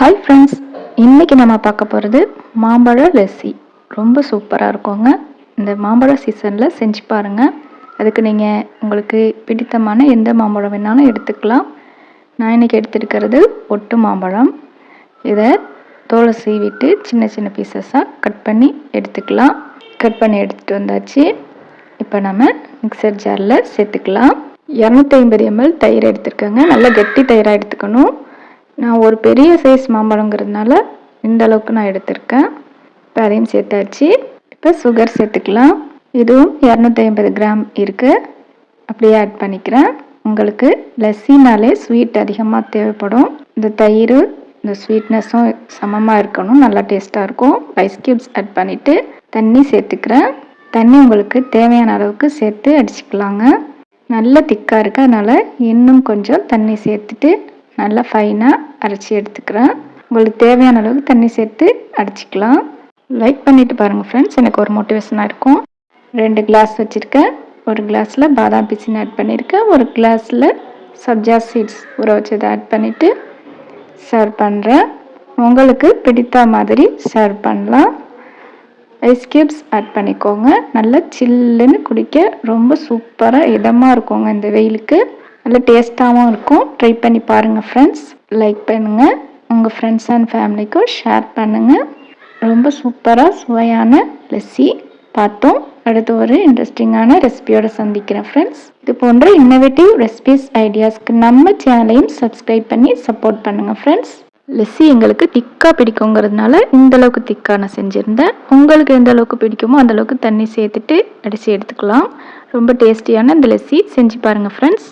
Hi friends இன்றைக்கி நம்ம பார்க்க போகிறது மாம்பழ லஸ்ஸி. ரொம்ப சூப்பராக இருக்குங்க. இந்த மாம்பழ சீசனில் செஞ்சு பாருங்கள் அதுக்கு நீங்கள் உங்களுக்கு பிடித்தமான எந்த மாம்பழம் வேணாலும் எடுத்துக்கலாம். நான் இன்றைக்கி எடுத்துருக்கிறது ஒட்டு மாம்பழம். இதை தோலை சீவிட்டு சின்ன சின்ன பீசஸாக கட் பண்ணி எடுத்துக்கலாம். கட் பண்ணி எடுத்துகிட்டு வந்தாச்சு. இப்போ நம்ம மிக்சர் ஜாரில் சேர்த்துக்கலாம். இரநூத்தி ஐம்பது எம்எல் தயிர் எடுத்துருக்கேங்க. நல்லா கெட்டி தயிராக எடுத்துக்கணும். நான் ஒரு பெரிய சைஸ் மாம்பழங்கிறதுனால இந்த அளவுக்கு நான் எடுத்திருக்கேன். இப்போ அதையும் சேர்த்தாச்சு. இப்போ சுகர் சேர்த்துக்கலாம். இதுவும் இரநூத்தி ஐம்பது கிராம் இருக்குது அப்படியே ஆட் பண்ணிக்கிறேன். உங்களுக்கு லஸ்ஸினாலே ஸ்வீட் அதிகமாக தேவைப்படும். இந்த தயிர் இந்த ஸ்வீட்னஸும் சமமாக இருக்கணும். நல்லா டேஸ்ட்டாக இருக்கும். ஐஸ் கியூப்ஸ் ஆட் பண்ணிவிட்டு தண்ணி சேர்த்துக்கிறேன். தண்ணி உங்களுக்கு தேவையான அளவுக்கு சேர்த்து அடிச்சுக்கலாங்க. நல்ல திக்காக இருக்குது அதனால் இன்னும் கொஞ்சம் தண்ணி சேர்த்துட்டு நல்லா ஃபைனாக அரைச்சி எடுத்துக்கிறேன். உங்களுக்கு தேவையான அளவுக்கு தண்ணி சேர்த்து அடிச்சிக்கலாம். லைக் பண்ணிவிட்டு பாருங்கள் ஃப்ரெண்ட்ஸ் எனக்கு ஒரு மோட்டிவேஷனாக இருக்கும். ரெண்டு கிளாஸ் வச்சுருக்கேன். ஒரு கிளாஸில் பாதாம் பிசின் ஆட் பண்ணியிருக்கேன் ஒரு கிளாஸில் சப்ஜா சீட்ஸ் ஊற வச்சதை ஆட் பண்ணிவிட்டு சர்வ் பண்ணுறேன் உங்களுக்கு பிடித்த மாதிரி சர்வ் பண்ணலாம். ஐஸ் கியூப்ஸ் ஆட் பண்ணிக்கோங்க. நல்லா சில்லுன்னு குடிக்க ரொம்ப சூப்பராக இதமாக இருக்குங்க இந்த வெயிலுக்கு. நல்ல டேஸ்ட்டாகவும் இருக்கும். ட்ரை பண்ணி பாருங்கள் ஃப்ரெண்ட்ஸ் லைக் பண்ணுங்கள் உங்கள் ஃப்ரெண்ட்ஸ் அண்ட் ஃபேமிலிக்கும் ஷேர் பண்ணுங்கள் ரொம்ப சூப்பராக சுவையான லெஸ்ஸி பார்த்தோம். அடுத்து ஒரு இன்ட்ரெஸ்டிங்கான ரெசிபியோட சந்திக்கிறேன் ஃப்ரெண்ட்ஸ் இது போன்ற இன்னோவேட்டிவ் ரெசிபிஸ் ஐடியாஸ்க்கு நம்ம சேனலையும் சப்ஸ்கிரைப் பண்ணி சப்போர்ட் பண்ணுங்கள் ஃப்ரெண்ட்ஸ் லெஸ்ஸி எங்களுக்கு திக்காக பிடிக்குங்கிறதுனால இந்தளவுக்கு திக்காக நான் செஞ்சுருந்தேன். உங்களுக்கு எந்த அளவுக்கு பிடிக்குமோ அந்த அளவுக்கு தண்ணி சேர்த்துட்டு அடித்து எடுத்துக்கலாம். ரொம்ப டேஸ்டியான இந்த லெஸ்ஸி செஞ்சு பாருங்கள் ஃப்ரெண்ட்ஸ்